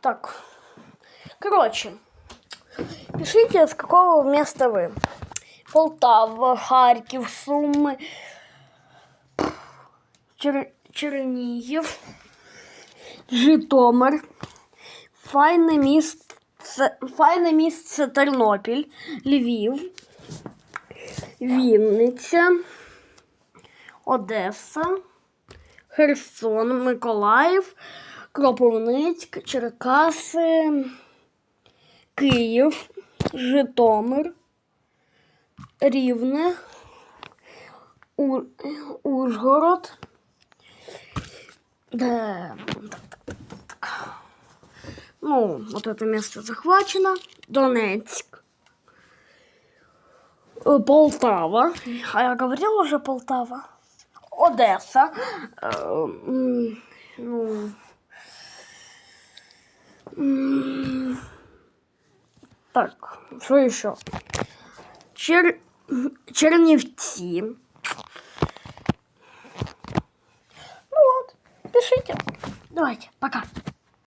Так. Короче, пишите, с какого места вы. Полтава, Харьков, Сумы, Чер... Чернігів, Житомир, файне місце, файне місце Тернопіль, Львів, Вінниця, Одеса, Херсон, Миколаїв, Кропивницьк, Черкаси, Київ, Житомир, Рівне, У... Ужгород. Да. так, так, так. Ну, вот это место захвачено. Донецк. Э, Полтава. А я говорила уже Полтава. Одесса. Э, м, Ну, м, так, что еще? Чер... Черневцы. Ну вот, пишите. Давайте, пока.